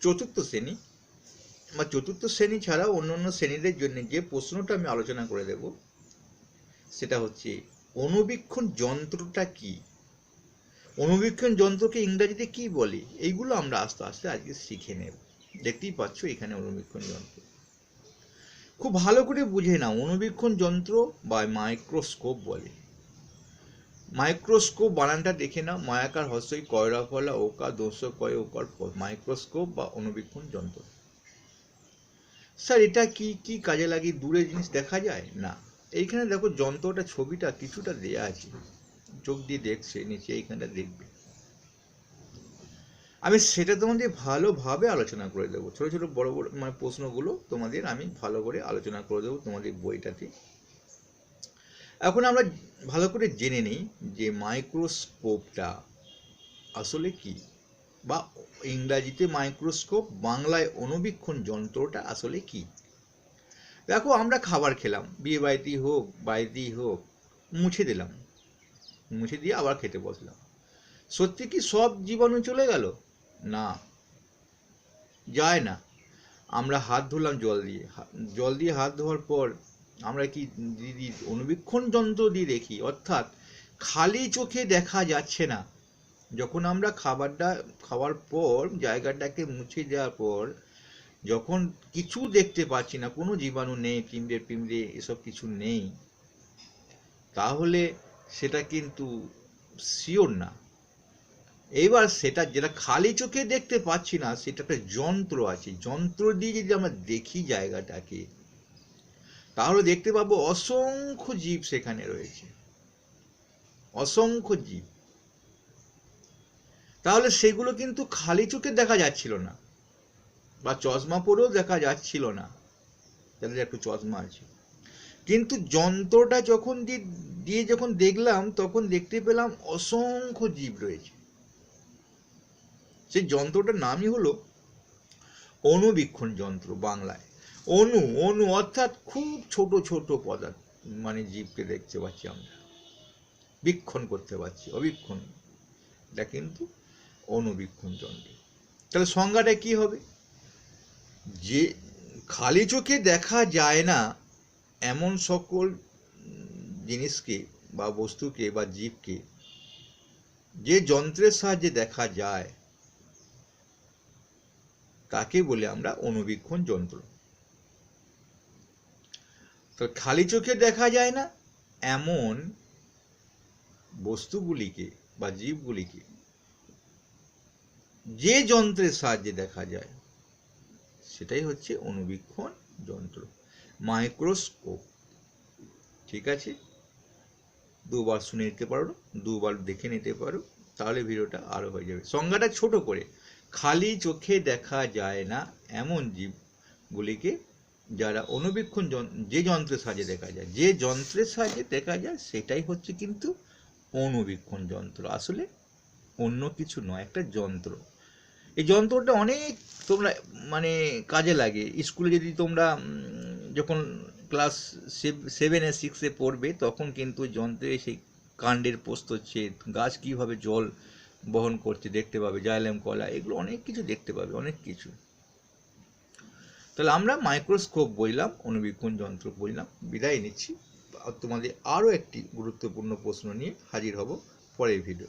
চতুর্থ শ্রেণি। বা চতুর্থ শ্রেণি ছাড়াও অন্য অন্য শ্রেণীদের জন্য যে প্রশ্নটা আমি আলোচনা করে দেব, সেটা হচ্ছে অনুবীক্ষণ যন্ত্রটা কি? অনুবীক্ষণ যন্ত্রকে ইংরাজিতে কি বলে? এইগুলো আমরা আস্তে আস্তে আজকে শিখে নেব। দেখতেই পাচ্ছ এখানে অনুবীক্ষণ যন্ত্র। খুব ভালো করে বুঝে নাও অনুবীক্ষণ যন্ত্র বা মাইক্রোস্কোপ বলে। মাইক্রোস্কোপ বানানটা দেখে নাও। মায়াকার হস্যই কয়রা ফলা ওকা দোষ কয়, ওকার মাইক্রোস্কোপ বা অনুবীক্ষণ যন্ত্র। স্যার, এটা কি কি কাজে লাগে? দূরে জিনিস দেখা যায়? না। এইখানে দেখো যন্ত্রটা, ছবিটা কিছুটা দেয়া আছে। চোখ দিয়ে দেখছে, নিচে এইখানটা দেখবে। আমি সেটা তোমাদের ভালোভাবে আলোচনা করে দেবো। ছোট ছোট, বড় বড় মানে প্রশ্নগুলো তোমাদের আমি ভালো করে আলোচনা করে দেবো তোমাদের বইটাতে। এখন আমরা ভালো করে জেনে নিই যে মাইক্রোস্কোপটা আসলে কি? বা ইংরাজিতে মাইক্রোস্কোপ বাংলায় অনুবীক্ষণ যন্ত্রটা আসলে কি? দেখো, আমরা খাবার খেলাম। বিয়ে বাড়িতেই হোক বাড়িতেই হোক, মুছে দিলাম। মুছে দিয়ে আবার খেতে বসলাম। সত্যি কি সব জীবাণু চলে গেল? না। যায় না। আমরা হাত ধুলাম জল দিয়ে। জল দিয়ে হাত ধোয়ার পর আমরা কি দিদি অনুবীক্ষণ যন্ত্র দিয়ে দেখি? অর্থাৎ খালি চোখে দেখা যাচ্ছে না। যখন আমরা খাবারটা, খাওয়ার পর, জায়গাটাকে মুছে দেওয়ার পর, যখন কিছু দেখতে পাচ্ছি না, কোনো জীবাণু নেই পিঁমড়ে পিঁমড়ে এসব কিছু নেই, তাহলে সেটা কিন্তু শিওর না। এইবার সেটা যেটা খালি চোখে দেখতে পাচ্ছি না সেটা একটা যন্ত্র আছে। যন্ত্র দিয়ে যদি আমরা দেখি জায়গাটাকে তাহলে দেখতে পাবো অসংখ্য জীব সেখানে রয়েছে। অসংখ্য জীব। তাহলে সেগুলো কিন্তু খালি চোখে দেখা যাচ্ছিল না, বা চশমা পরেও দেখা যাচ্ছিল না। যাদের একটু চশমা আছে। কিন্তু যন্ত্রটা যখন দিয়ে যখন দেখলাম, তখন দেখতে পেলাম অসংখ্য জীব রয়েছে। সেই যন্ত্রটার নামই হলো অনুবীক্ষণ যন্ত্র বাংলায়। অনু অনু অর্থাৎ খুব ছোট ছোট পদার্থ মানে জীবকে দেখতে পাচ্ছি আমরা। বীক্ষণ করতে পারছি, অবীক্ষণ। এটা কিন্তু অনুবীক্ষণ যন্ত্র। তাহলে সংজ্ঞাটা কি হবে? যে খালি চোখে দেখা যায় না এমন সকল জিনিসকে বা বস্তুকে বা জীবকে, যে যন্ত্রের সাহায্যে দেখা যায়, তাকে বলে আমরা অনুবীক্ষণ যন্ত্র। তো খালি চোখে দেখা যায় না, এমন বস্তুগুলিকে বা জীবগুলিকে। যে যন্ত্রের সাহায্যে দেখা যায়, সেটাই হচ্ছে অনুবীক্ষণ যন্ত্র। মাইক্রোস্কোপ। ঠিক আছে? দুবার শুনে নিতে পারো, দুবার দেখে নিতে পারো, তাহলে ভিডিওটা আরও হয়ে যাবে। সংজ্ঞাটা ছোট করে, খালি চোখে দেখা যায় না, এমন জীবগুলিকে যারা অনুবীক্ষণ যে যন্ত্রের সাহায্যে দেখা যায়, যে যন্ত্রের সাহায্যে দেখা যায়, সেটাই হচ্ছে কিন্তু অনুবীক্ষণ যন্ত্র। আসলে অন্য কিছু নয়, একটা যন্ত্র। এই যন্ত্রটা অনেক তোমরা মানে কাজে লাগে। স্কুলে যদি তোমরা যখন ক্লাস সেভেনে সিক্সে পড়বে, তখন কিন্তু যন্ত্রে সেই কাণ্ডের পোস্ত হচ্ছে, গাছ কীভাবে জল বহন করছে দেখতে পাবে জাইলেম কলা, এগুলো অনেক কিছু দেখতে পাবে, অনেক কিছু। তাহলে আমরা মাইক্রোস্কোপ বললাম অনুবীক্ষণ যন্ত্র বললাম বিদায় নিচ্ছি। তোমাদের আরও একটি গুরুত্বপূর্ণ প্রশ্ন নিয়ে হাজির হব পরের ভিডিও